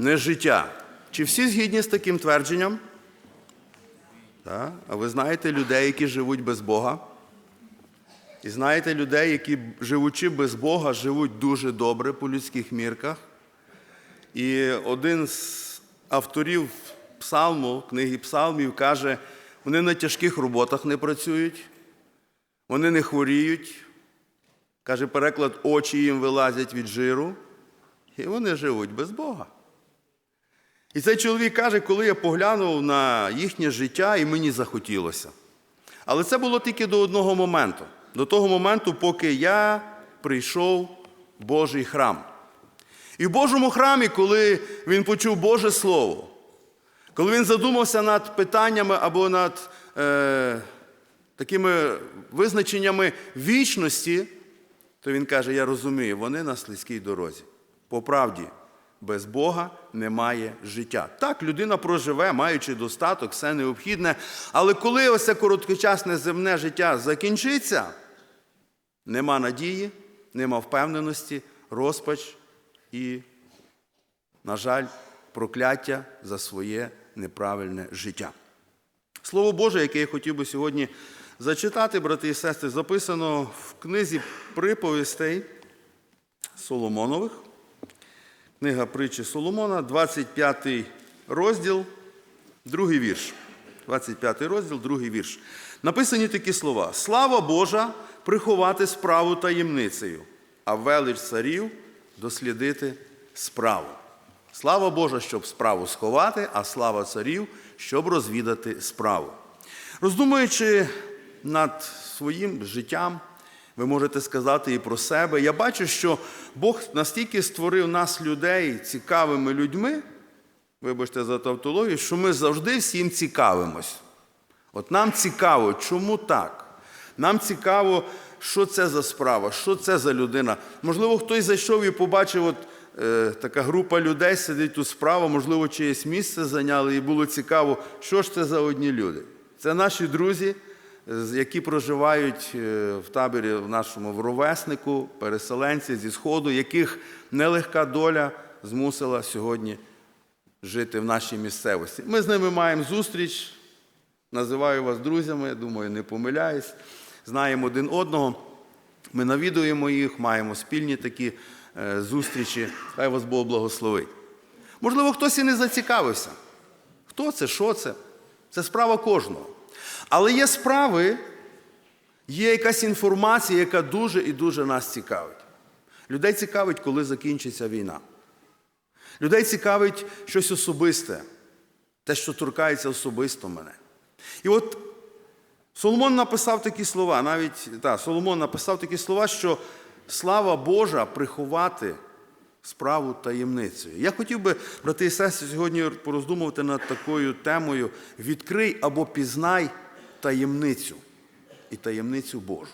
не життя. Чи всі згідні з таким твердженням? Так? А ви знаєте людей, які живуть без Бога? І знаєте людей, які, живучи без Бога, живуть дуже добре по людських мірках. І один з авторів псалму, книги псалмів, каже, вони на тяжких роботах не працюють, вони не хворіють. Каже, переклад, очі їм вилазять від жиру, і вони живуть без Бога. І цей чоловік каже, коли я поглянув на їхнє життя, і мені захотілося. Але це було тільки до одного моменту. До того моменту, поки я прийшов в Божий храм. І в Божому храмі, коли він почув Боже Слово, коли він задумався над питаннями або над е, такими визначеннями вічності, то він каже: Я розумію, вони на слизькій дорозі. По правді, без Бога немає життя. Так, людина проживе, маючи достаток, все необхідне. Але коли ось це короткочасне земне життя закінчиться, нема надії, нема впевненості, розпач і, на жаль, прокляття за своє неправильне життя. Слово Боже, яке я хотів би сьогодні зачитати, брати і сестри, записано в книзі приповістей Соломонових. Книга притчі Соломона, 25 розділ, другий вірш. 25 розділ, другий вірш. Написані такі слова: Слава Божа приховати справу таємницею, а велич царів дослідити справу. Слава Божа, щоб справу сховати, а слава царів, щоб розвідати справу. Роздумуючи над своїм життям, ви можете сказати і про себе. Я бачу, що Бог настільки створив нас, людей, цікавими людьми, вибачте за тавтологію, що ми завжди всім цікавимось. От нам цікаво, чому так? Нам цікаво, що це за справа, що це за людина. Можливо, хтось зайшов і побачив, от е, така група людей сидить тут справа, можливо, чиєсь місце зайняли, і було цікаво, що ж це за одні люди. Це наші друзі, які проживають е, в таборі в нашому в ровеснику, переселенці зі Сходу, яких нелегка доля змусила сьогодні жити в нашій місцевості. Ми з ними маємо зустріч, називаю вас друзями, думаю, не помиляюсь. Знаємо один одного. Ми навідуємо їх, маємо спільні такі е, зустрічі. Хай вас Бог благословить. Можливо, хтось і не зацікавився. Хто це, що це? Це справа кожного. Але є справи, є якась інформація, яка дуже і дуже нас цікавить. Людей цікавить, коли закінчиться війна. Людей цікавить щось особисте, те, що торкається особисто мене. І от Соломон написав такі слова, навіть та, Соломон написав такі слова, що слава Божа приховати справу таємницею. Я хотів би, брати і сестри, сьогодні пороздумувати над такою темою відкрий або пізнай таємницю і таємницю Божу.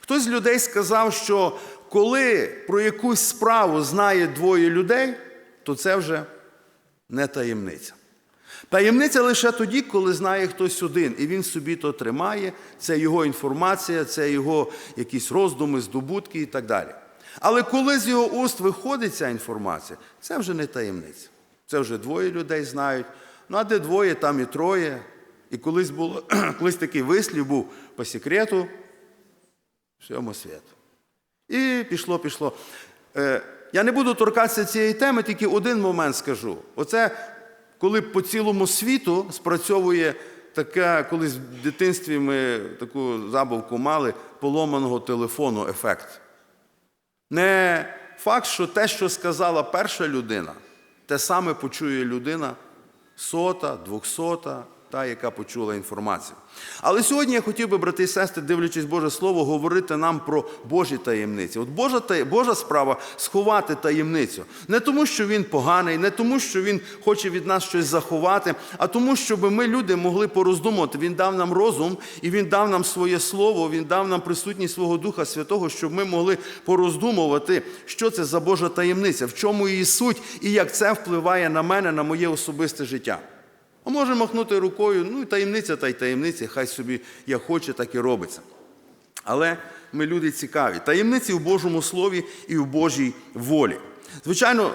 Хтось з людей сказав, що коли про якусь справу знає двоє людей, то це вже не таємниця. Таємниця лише тоді, коли знає хтось один, і він собі то тримає, це його інформація, це його якісь роздуми, здобутки і так далі. Але коли з його уст виходить ця інформація, це вже не таємниця. Це вже двоє людей знають. Ну, а де двоє, там і троє. І колись було, колись такий вислів був по секрету всьому світу. І пішло, пішло. Е, Я не буду торкатися цієї теми, тільки один момент скажу. Оце коли по цілому світу спрацьовує таке, колись в дитинстві ми таку забавку мали поломаного телефону ефект. Не факт, що те, що сказала перша людина, те саме почує людина сота, двохсота, та, яка почула інформацію. Але сьогодні я хотів би, брати і сестри, дивлячись Боже Слово, говорити нам про Божі таємниці. От Божа, Божа справа сховати таємницю. Не тому, що він поганий, не тому, що він хоче від нас щось заховати, а тому, щоб ми, люди, могли пороздумувати. Він дав нам розум і він дав нам своє слово, він дав нам присутність свого Духа Святого, щоб ми могли пороздумувати, що це за Божа таємниця, в чому її суть і як це впливає на мене, на моє особисте життя. А може махнути рукою, ну і таємниця та й таємниця, хай собі як хоче, так і робиться. Але ми люди цікаві. Таємниці в Божому Слові і в Божій волі. Звичайно,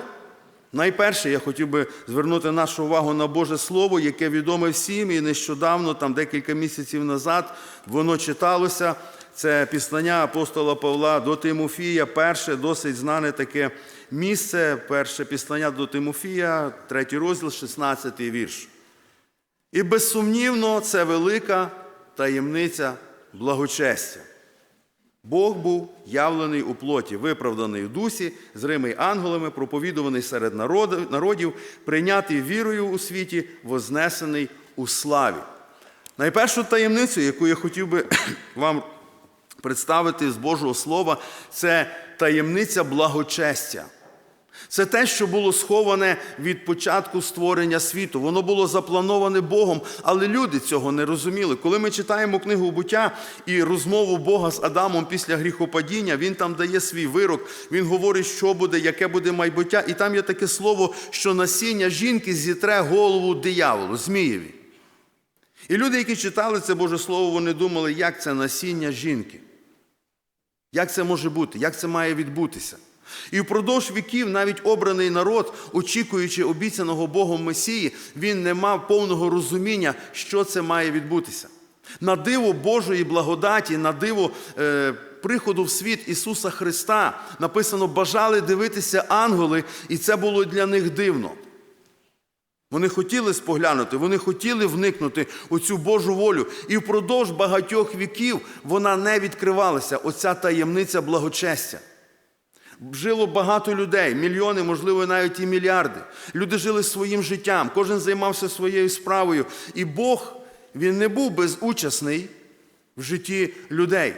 Найперше, я хотів би звернути нашу увагу на Боже Слово, яке відоме всім, і нещодавно, там декілька місяців назад, воно читалося. Це післання апостола Павла до Тимофія, перше досить знане таке місце, перше післання до Тимофія, третій розділ, 16 вірш. І безсумнівно, це велика таємниця благочестя. Бог був явлений у плоті, виправданий в дусі, зримий ангелами, проповідуваний серед народів, прийнятий вірою у світі, вознесений у славі. Найпершу таємницю, яку я хотів би вам представити з Божого Слова, це таємниця благочестя. Це те, що було сховане від початку створення світу. Воно було заплановане Богом, але люди цього не розуміли. Коли ми читаємо книгу буття і розмову Бога з Адамом після гріхопадіння, він там дає свій вирок, він говорить, що буде, яке буде майбуття. І там є таке слово, що насіння жінки зітре голову дияволу, Змієві. І люди, які читали це Боже Слово, вони думали, як це насіння жінки. Як це може бути? Як це має відбутися? І впродовж віків навіть обраний народ, очікуючи обіцяного Богом Месії, він не мав повного розуміння, що це має відбутися. На диво Божої благодаті, на диво е, приходу в світ Ісуса Христа написано, бажали дивитися ангели, і це було для них дивно. Вони хотіли споглянути, вони хотіли вникнути у цю Божу волю. І впродовж багатьох віків вона не відкривалася, оця таємниця благочестя. Жило багато людей, мільйони, можливо, навіть і мільярди. Люди жили своїм життям, кожен займався своєю справою. І Бог, він не був безучасний в житті людей.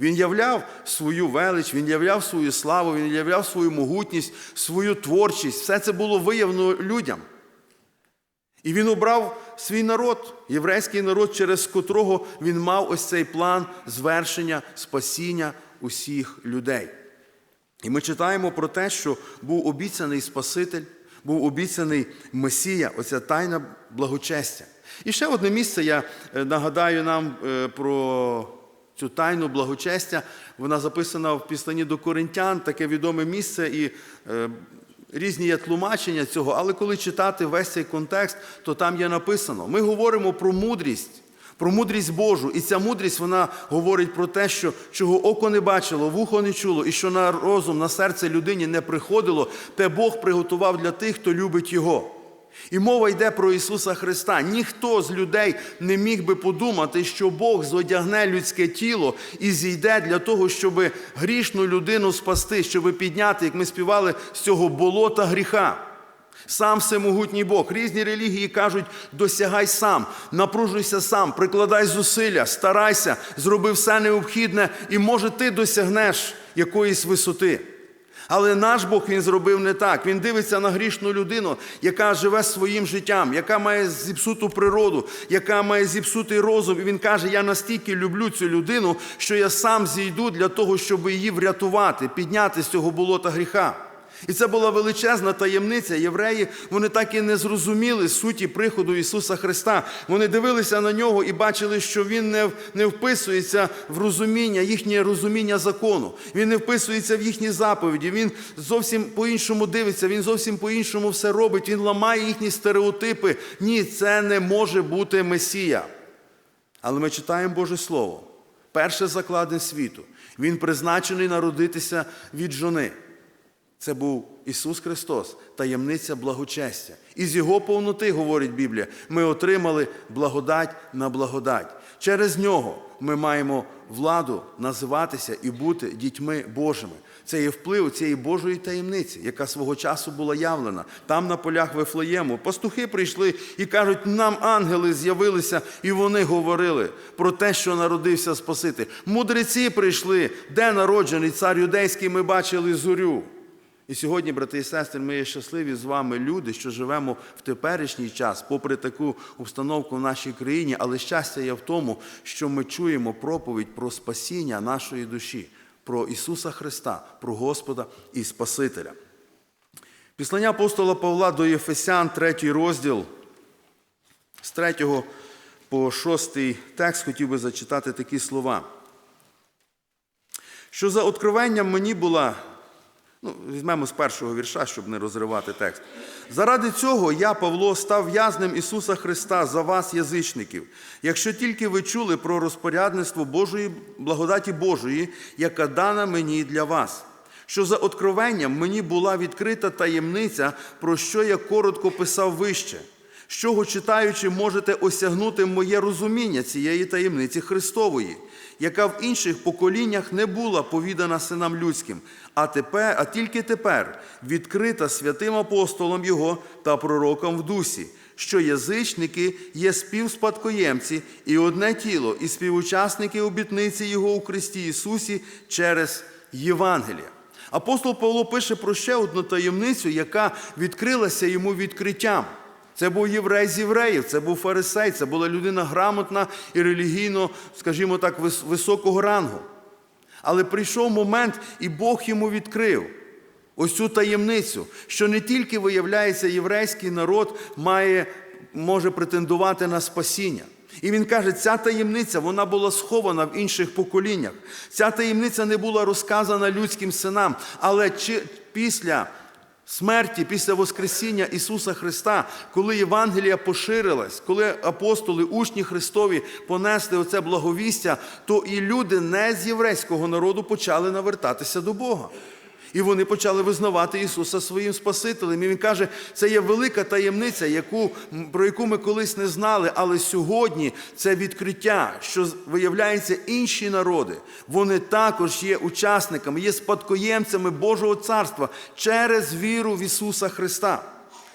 Він являв свою велич, він являв свою славу, він являв свою могутність, свою творчість. Все це було виявлено людям. І він обрав свій народ, єврейський народ, через котрого він мав ось цей план звершення, спасіння усіх людей. І ми читаємо про те, що був обіцяний Спаситель, був обіцяний Месія, оця тайна благочестя. І ще одне місце я е, нагадаю нам е, про цю тайну благочестя. Вона записана в післанні до Коринтян, таке відоме місце, і е, різні є тлумачення цього. Але коли читати весь цей контекст, то там є написано: ми говоримо про мудрість. Про мудрість Божу. І ця мудрість вона говорить про те, що чого око не бачило, вухо не чуло, і що на розум, на серце людині не приходило, те Бог приготував для тих, хто любить Його. І мова йде про Ісуса Христа. Ніхто з людей не міг би подумати, що Бог зодягне людське тіло і зійде для того, щоб грішну людину спасти, щоб підняти, як ми співали, з цього болота гріха. Сам всемогутній Бог. Різні релігії кажуть, досягай сам, напружуйся сам, прикладай зусилля, старайся, зроби все необхідне, і може ти досягнеш якоїсь висоти. Але наш Бог він зробив не так. Він дивиться на грішну людину, яка живе своїм життям, яка має зіпсуту природу, яка має зіпсутий розум. І він каже: Я настільки люблю цю людину, що я сам зійду для того, щоб її врятувати, підняти з цього болота гріха. І це була величезна таємниця. Євреї вони так і не зрозуміли суті приходу Ісуса Христа. Вони дивилися на нього і бачили, що Він не, не вписується в розуміння, їхнє розуміння закону. Він не вписується в їхні заповіді. Він зовсім по-іншому дивиться, він зовсім по-іншому все робить. Він ламає їхні стереотипи. Ні, це не може бути Месія. Але ми читаємо Боже Слово. Перше закладне світу. Він призначений народитися від жони. Це був Ісус Христос, таємниця благочестя. І з Його повноти, говорить Біблія, ми отримали благодать на благодать. Через нього ми маємо владу називатися і бути дітьми Божими. Це є вплив цієї Божої таємниці, яка свого часу була явлена. Там на полях Вифлеєму. Пастухи прийшли і кажуть, нам ангели з'явилися, і вони говорили про те, що народився Спаситель. Мудреці прийшли, де народжений цар юдейський, ми бачили зорю. І сьогодні, брати і сестри, ми є щасливі з вами люди, що живемо в теперішній час, попри таку обстановку в нашій країні, але щастя є в тому, що ми чуємо проповідь про спасіння нашої душі, про Ісуса Христа, про Господа і Спасителя. Післання апостола Павла до Єфесян, третій розділ, з третього по шостий текст хотів би зачитати такі слова. Що за откровенням мені була Ну, візьмемо з першого вірша, щоб не розривати текст. Заради цього я, Павло, став в'язнем Ісуса Христа за вас, язичників, якщо тільки ви чули про розпорядництво Божої, благодаті Божої, яка дана мені для вас. Що за откровенням мені була відкрита таємниця, про що я коротко писав вище, з чого читаючи, можете осягнути моє розуміння цієї таємниці Христової, яка в інших поколіннях не була повідана синам людським, а тепер, а тільки тепер відкрита святим апостолом Його та пророком в дусі, що язичники є співспадкоємці і одне тіло, і співучасники обітниці Його у Христі Ісусі через Євангелія. Апостол Павло пише про ще одну таємницю, яка відкрилася йому відкриттям. Це був єврей з євреїв, це був фарисей, це була людина грамотна і релігійно, скажімо так, високого рангу. Але прийшов момент, і Бог йому відкрив ось цю таємницю, що не тільки виявляється, єврейський народ має, може претендувати на спасіння. І він каже, ця таємниця вона була схована в інших поколіннях. Ця таємниця не була розказана людським синам, але чи, після смерті, після Воскресіння Ісуса Христа, коли Євангелія поширилась, коли апостоли, учні Христові понесли оце благовістя, то і люди не з єврейського народу почали навертатися до Бога. І вони почали визнавати Ісуса своїм Спасителем. І Він каже, це є велика таємниця, яку, про яку ми колись не знали, але сьогодні це відкриття, що виявляється інші народи. Вони також є учасниками, є спадкоємцями Божого царства через віру в Ісуса Христа.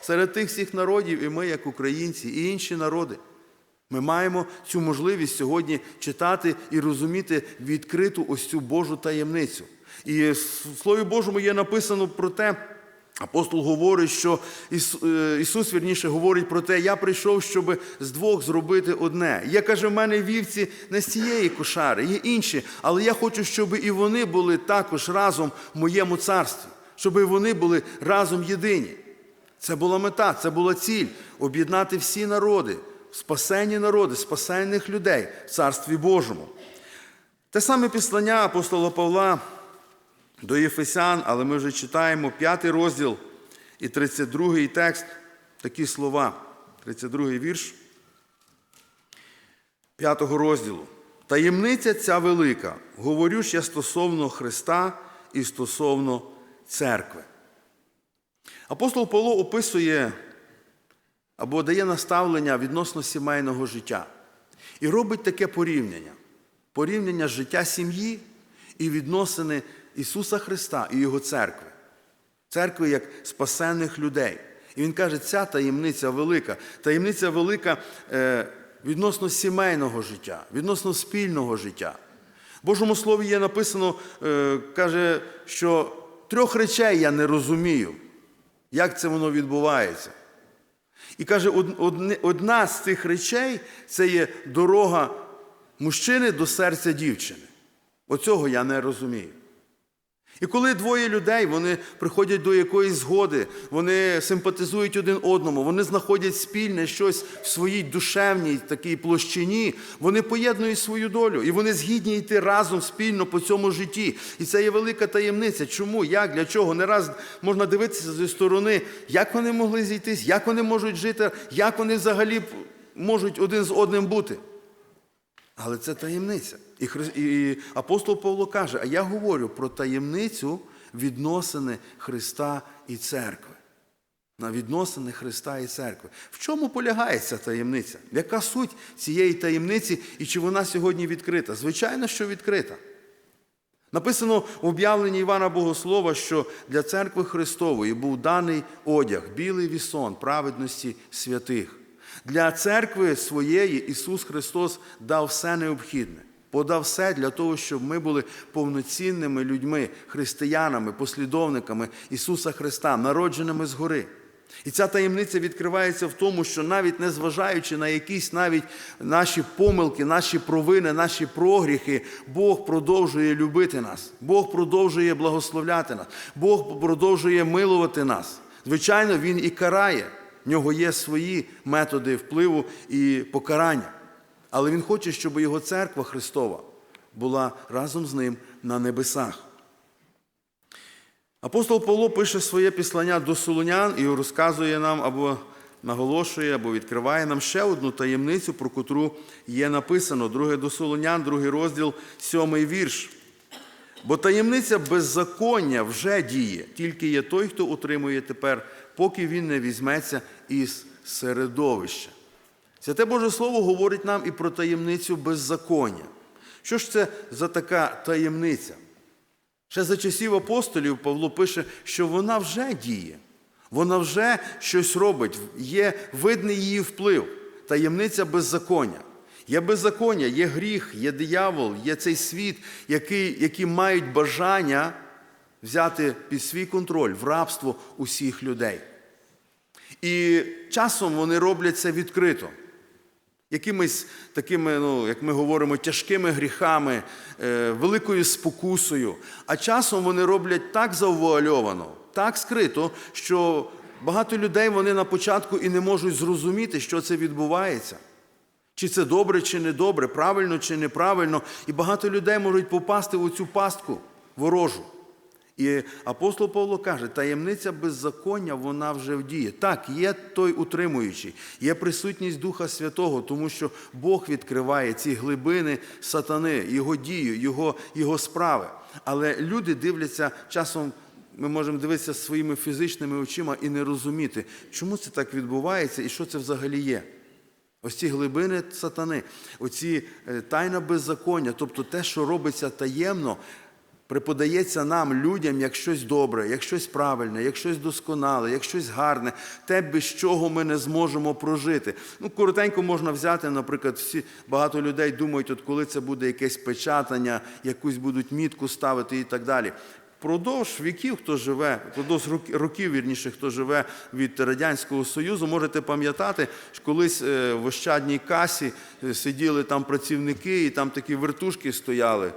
Серед тих всіх народів, і ми, як українці, і інші народи. Ми маємо цю можливість сьогодні читати і розуміти відкриту ось цю Божу таємницю. І в Слові Божому є написано про те, апостол говорить, що е, Ісус, вірніше, говорить про те, я прийшов, щоб з двох зробити одне. Є, каже, в мене вівці не з цієї кошари, є інші, але я хочу, щоб і вони були також разом в моєму царстві, щоб і вони були разом єдині. Це була мета, це була ціль об'єднати всі народи, спасені народи, спасенних людей в Царстві Божому. Те саме післання апостола Павла до Єфесян, але ми вже читаємо п'ятий розділ і 32 текст, такі слова, 32 вірш п'ятого розділу. Таємниця ця велика, говорю ж я стосовно Христа і стосовно церкви. Апостол Павло описує або дає наставлення відносно сімейного життя і робить таке порівняння: порівняння життя сім'ї і відносини Ісуса Христа і Його церкви, церкви як спасенних людей. І він каже, ця таємниця велика, таємниця велика е, відносно сімейного життя, відносно спільного життя. В Божому Слові є написано, е, каже, що трьох речей я не розумію, як це воно відбувається. І каже, одна з цих речей це є дорога мужчини до серця дівчини. Оцього я не розумію. І коли двоє людей вони приходять до якоїсь згоди, вони симпатизують один одному, вони знаходять спільне щось в своїй душевній такій площині, вони поєднують свою долю і вони згідні йти разом спільно по цьому житті. І це є велика таємниця. Чому, як, для чого? Не раз можна дивитися зі сторони, як вони могли зійтись, як вони можуть жити, як вони взагалі можуть один з одним бути. Але це таємниця. І, Хри- і апостол Павло каже: а я говорю про таємницю відносини Христа і церкви. На відносини Христа і церкви. В чому полягає ця таємниця? Яка суть цієї таємниці і чи вона сьогодні відкрита? Звичайно, що відкрита. Написано в об'явленні Івана Богослова, що для церкви Христової був даний одяг, білий вісон праведності святих. Для церкви своєї Ісус Христос дав все необхідне, подав все для того, щоб ми були повноцінними людьми, християнами, послідовниками Ісуса Христа, народженими згори. І ця таємниця відкривається в тому, що навіть незважаючи на якісь навіть наші помилки, наші провини, наші прогріхи, Бог продовжує любити нас, Бог продовжує благословляти нас, Бог продовжує милувати нас. Звичайно, Він і карає. В нього є свої методи впливу і покарання. Але Він хоче, щоб його церква Христова була разом з ним на небесах. Апостол Павло пише своє післання до Солонян і розказує нам або наголошує, або відкриває нам ще одну таємницю, про котру є написано. Друге до Солонян, другий розділ, сьомий вірш. Бо таємниця беззаконня вже діє, тільки є той, хто утримує тепер, поки він не візьметься із середовища. Святе Боже Слово говорить нам і про таємницю беззаконня. Що ж це за така таємниця? Ще за часів апостолів Павло пише, що вона вже діє, вона вже щось робить, є видний її вплив, таємниця беззаконня. Є беззаконня, є гріх, є диявол, є цей світ, який, які мають бажання взяти під свій контроль в рабство усіх людей. І часом вони роблять це відкрито. Якимись такими, ну, як ми говоримо, тяжкими гріхами, е, великою спокусою. А часом вони роблять так завуальовано, так скрито, що багато людей вони на початку і не можуть зрозуміти, що це відбувається. Чи це добре, чи не добре, правильно чи неправильно. І багато людей можуть попасти в цю пастку ворожу. І апостол Павло каже, таємниця беззаконня, вона вже в дії. Так, є той утримуючий, є присутність Духа Святого, тому що Бог відкриває ці глибини сатани, його дію, його, його справи. Але люди дивляться часом. Ми можемо дивитися своїми фізичними очима і не розуміти, чому це так відбувається і що це взагалі є. Ось ці глибини сатани, оці е, тайна беззаконня, тобто те, що робиться таємно, преподається нам, людям, як щось добре, як щось правильне, як щось досконале, як щось гарне, те, без чого ми не зможемо прожити. Ну, коротенько можна взяти, наприклад, всі багато людей думають, от коли це буде якесь печатання, якусь будуть мітку ставити і так далі. Продовж віків, хто живе, продовж років, вірніше, хто живе від Радянського Союзу, можете пам'ятати, що колись е, в Ощадній касі е, сиділи там працівники, і там такі вертушки стояли.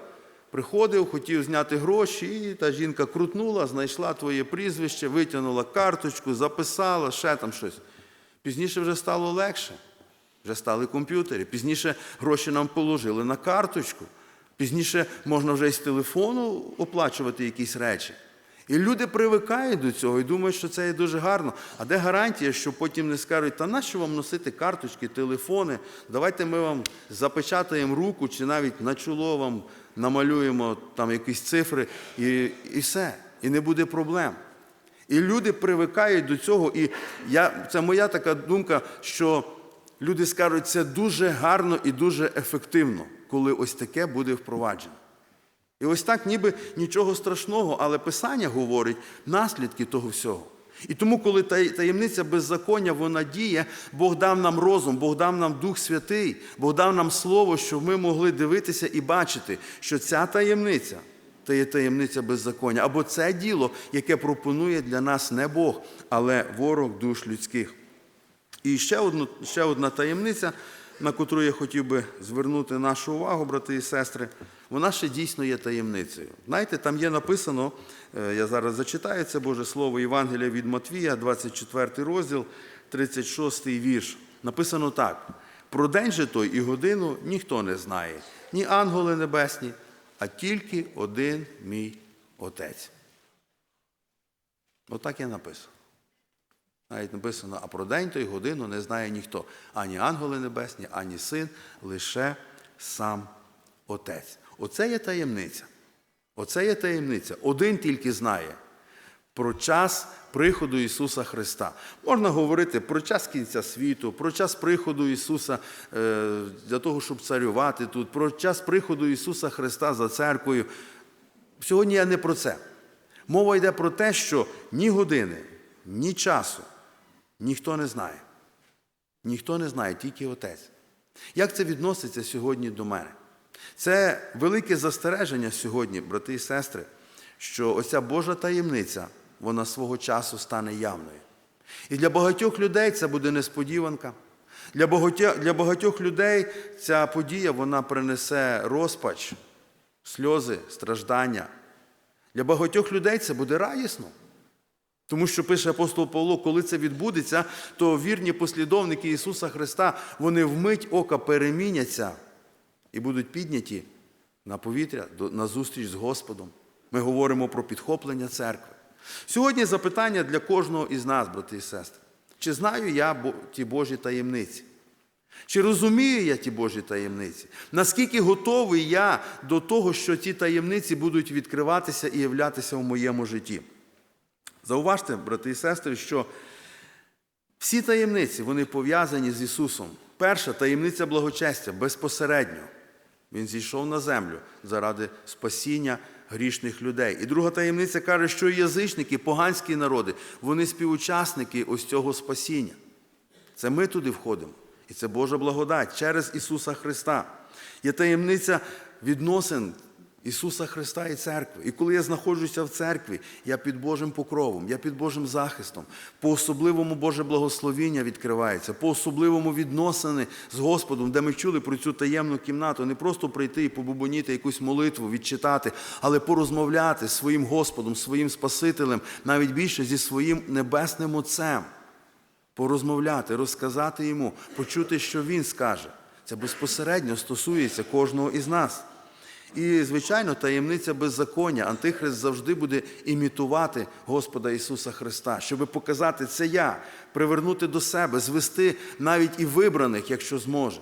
Приходив, хотів зняти гроші, і та жінка крутнула, знайшла твоє прізвище, витягнула карточку, записала, ще там щось. Пізніше вже стало легше. Вже стали комп'ютери. Пізніше гроші нам положили на карточку. Пізніше можна вже із телефону оплачувати якісь речі. І люди привикають до цього і думають, що це є дуже гарно. А де гарантія, що потім не скажуть, та нащо вам носити карточки, телефони? Давайте ми вам запечатаємо руку чи навіть на чоло вам намалюємо там якісь цифри, і, і все. І не буде проблем. І люди привикають до цього. І я, це моя така думка, що люди скажуть, це дуже гарно і дуже ефективно, коли ось таке буде впроваджено. І ось так, ніби нічого страшного, але Писання говорить наслідки того всього. І тому, коли таємниця беззаконня вона діє, Бог дав нам розум, Бог дав нам Дух Святий, Бог дав нам Слово, щоб ми могли дивитися і бачити, що ця таємниця це є таємниця беззаконня, або це діло, яке пропонує для нас не Бог, але ворог душ людських. І ще, одну, ще одна таємниця, на котру я хотів би звернути нашу увагу, брати і сестри, вона ще дійсно є таємницею. Знаєте, там є написано, е, я зараз зачитаю це Боже Слово Євангелія від Матвія, 24 розділ, 36 вірш. Написано так: про день же той і годину ніхто не знає, ні ангели небесні, а тільки один мій Отець. Отак є написано. Навіть написано, а про день той годину не знає ніхто. Ані ангели небесні, ані син, лише сам Отець. Оце є таємниця. Оце є таємниця. Один тільки знає про час приходу Ісуса Христа. Можна говорити про час кінця світу, про час приходу Ісуса е, для того, щоб царювати тут, про час приходу Ісуса Христа за церквою. Сьогодні я не про це. Мова йде про те, що ні години, ні часу ніхто не знає. Ніхто не знає, тільки Отець. Як це відноситься сьогодні до мене? Це велике застереження сьогодні, брати і сестри, що оця Божа таємниця, вона свого часу стане явною. І для багатьох людей це буде несподіванка. Для багатьох, для багатьох людей ця подія вона принесе розпач, сльози, страждання. Для багатьох людей це буде радісно. Тому що пише апостол Павло, коли це відбудеться, то вірні послідовники Ісуса Христа, вони вмить ока переміняться і будуть підняті на повітря на зустріч з Господом. Ми говоримо про підхоплення церкви. Сьогодні запитання для кожного із нас, брати і сестри. Чи знаю я ті Божі таємниці? Чи розумію я ті Божі таємниці? Наскільки готовий я до того, що ті таємниці будуть відкриватися і являтися в моєму житті? Зауважте, брати і сестри, що всі таємниці вони пов'язані з Ісусом. Перша таємниця благочестя безпосередньо. Він зійшов на землю заради спасіння грішних людей. І друга таємниця каже, що язичники, поганські народи, вони співучасники ось цього спасіння. Це ми туди входимо. І це Божа благодать через Ісуса Христа. Є таємниця відносин Ісуса Христа і церкви. І коли я знаходжуся в церкві, я під Божим покровом, я під Божим захистом. По особливому Боже благословіння відкривається, по особливому відносини з Господом, де ми чули про цю таємну кімнату, не просто прийти і побубоніти якусь молитву, відчитати, але порозмовляти з своїм Господом, своїм Спасителем, навіть більше зі своїм небесним Отцем порозмовляти, розказати йому, почути, що він скаже. Це безпосередньо стосується кожного із нас. І, звичайно, таємниця беззаконня. Антихрист завжди буде імітувати Господа Ісуса Христа, щоб показати це я, привернути до себе, звести навіть і вибраних, якщо зможе.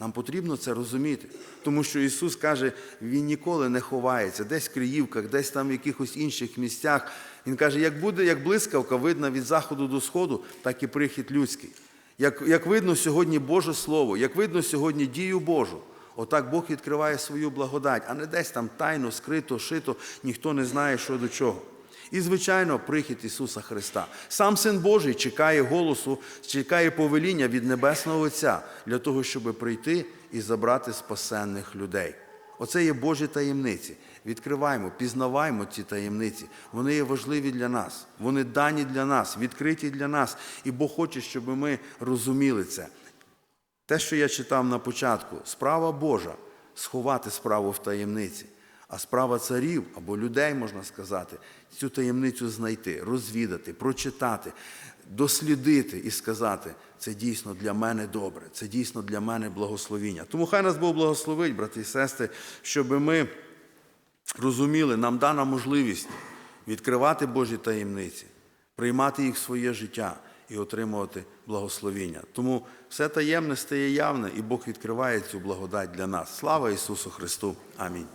Нам потрібно це розуміти, тому що Ісус каже, Він ніколи не ховається, десь в Криївках, десь там в якихось інших місцях. Він каже, як буде, як блискавка видна від заходу до сходу, так і прихід людський. Як, як видно сьогодні Боже Слово, як видно сьогодні дію Божу, отак Бог відкриває свою благодать, а не десь там тайно, скрито, шито, ніхто не знає, що до чого. І, звичайно, прихід Ісуса Христа. Сам Син Божий чекає голосу, чекає повеління від Небесного Отця для того, щоб прийти і забрати спасенних людей. Оце є Божі таємниці. Відкриваємо, пізнаваємо ці таємниці. Вони є важливі для нас, вони дані для нас, відкриті для нас. І Бог хоче, щоб ми розуміли це. Те, що я читав на початку, справа Божа сховати справу в таємниці, а справа царів або людей, можна сказати, цю таємницю знайти, розвідати, прочитати, дослідити і сказати, це дійсно для мене добре, це дійсно для мене благословіння. Тому хай нас Бог благословить, брати і сестри, щоб ми розуміли, нам дана можливість відкривати Божі таємниці, приймати їх в своє життя і отримувати благословіння. Тому все таємне стає явне, і Бог відкриває цю благодать для нас. Слава Ісусу Христу! Амінь.